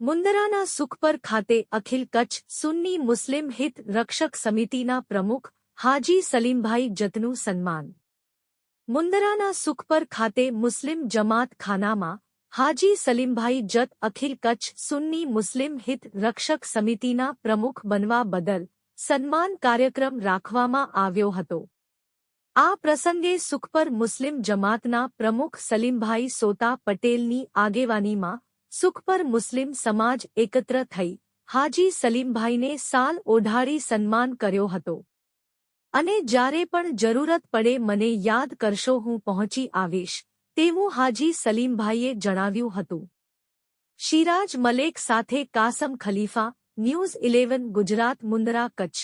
મુંદરાના સુખપર ખાતે અખિલ કચ્છ સુન્ની મુસ્લિમ હિત રક્ષક સમિતિના પ્રમુખ હાજી સલીમભાઈ જતનું સન્માન. મુંદરાના સુખપર ખાતે મુસ્લિમ જમાત ખાનામાં હાજી સલીમભાઈ જત અખિલ કચ્છ સુન્ની મુસ્લિમ હિત રક્ષક સમિતિના પ્રમુખ બનવા બદલ સન્માન કાર્યક્રમ રાખવામાં આવ્યો હતો. આ પ્રસંગે સુખપર મુસ્લિમ જમાતના પ્રમુખ સલીમભાઈ સોતા પટેલની આગેવાનીમાં સુખપર મુસ્લિમ સમાજ એકત્ર થઈ હાજી સલીમભાઈને સાલ ઓઢાડી સન્માન કર્યો હતો. અને જ્યારે પણ જરૂરત પડે મને યાદ કરશો હું પહોંચી આવીશ, તેવું હાજી સલીમભાઈએ જણાવ્યું હતું. શિરાજ મલેક સાથે કાસમ ખલીફા ન્યૂઝ ઇલેવન ગુજરાત મુંદરા કચ્છ.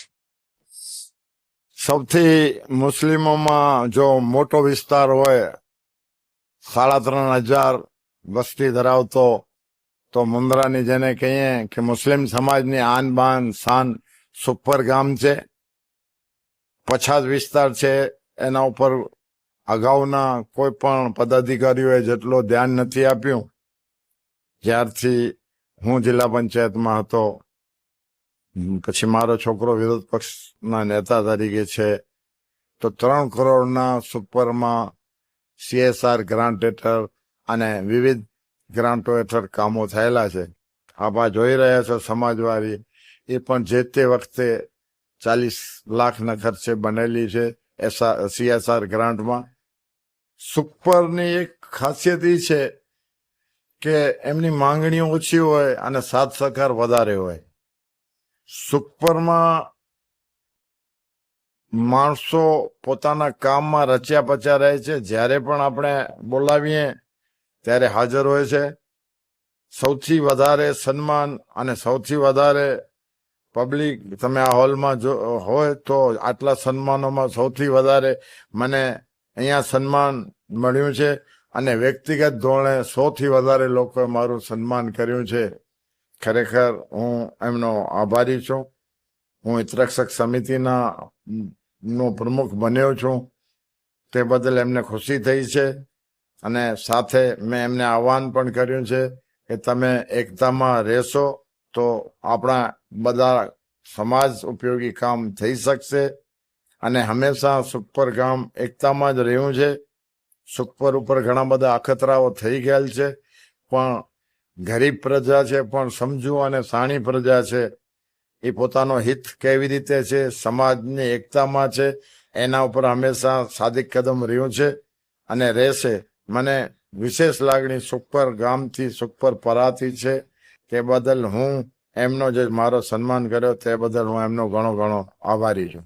સૌથી મુસ્લિમોમાં જો મોટો વિસ્તાર હોય, સાડા ત્રણ હજાર વસ્તી ધરાવતો, તો મુંદરાની જેને કહીએ કે મુસ્લિમ સમાજની આન બાન શાન સુપર ગામ છે. પછાત વિસ્તાર છે, એના ઉપર અગાઉના કોઈ પણ પદાધિકારીઓએ જેટલો ધ્યાન નથી આપ્યું, જ્યારથી હું જિલ્લા પંચાયતમાં હતો પછી મારો છોકરો વિરોધ પક્ષના નેતા તરીકે છે. તો ત્રણ કરોડના સુપરમાં સીએસઆર ગ્રાન્ટ હેઠળ અને વિવિધ ગ્રાન્ટો હેઠળ કામો થયેલા છે. આપ જોઈ રહ્યા છો સમાજવાળી એ પણ જે તે વખતે ચાલીસ લાખના ખર્ચે બનેલી છે એસઆર સીએસઆર ગ્રાન્ટમાં. સુપરની એક ખાસિયત એ છે કે એમની માંગણીઓ ઓછી હોય અને સાથ સહકાર વધારે હોય. સુપરમાં માણસો પોતાના કામમાં રચ્યા પચ્યા રહે છે. જ્યારે પણ આપણે બોલાવીએ, ત્યારે હાજર હોય છે. સૌથી વધારે સન્માન અને સૌથી વધારે પબ્લિક તમે આ હોલમાં જો હોય તો આટલા સન્માનોમાં સૌથી વધારે મને અહીંયા સન્માન મળ્યું છે અને વ્યક્તિગત ધોરણે સૌથી વધારે લોકોએ મારું સન્માન કર્યું છે. ખરેખર હું એમનો આભારી છું. હું હિતરક્ષક સમિતિના નો પ્રમુખ બન્યો છું. તે બદલ એમને ખુશી થઈ છે અને સાથે મેં એમને આહવાન પણ કર્યું છે કે તમે એકતામાં રહેશો તો આપણા બધા સમાજ ઉપયોગી કામ થઈ શકશે અને હંમેશા સુખપર ગામ એકતામાં જ રહ્યું છે. સુખપર ઉપર ઘણા બધા અખતરાઓ થઈ ગયેલ છે. પણ ગરીબ પ્રજા છે, પણ સમજુ અને સાણી પ્રજા છે. એ પોતાનો હિત કેવી રીતે છે, સમાજની એકતામાં છે, એના ઉપર હંમેશા સાદિક કદમ રહ્યું છે અને રહેશે. મને વિશેષ લાગણી સુખપર ગામથી, સુખપર પરાથી છે તે બદલ હું એમનો જે મારો સન્માન કર્યો, તે બદલ હું એમનો ઘણો ઘણો આભારી છું.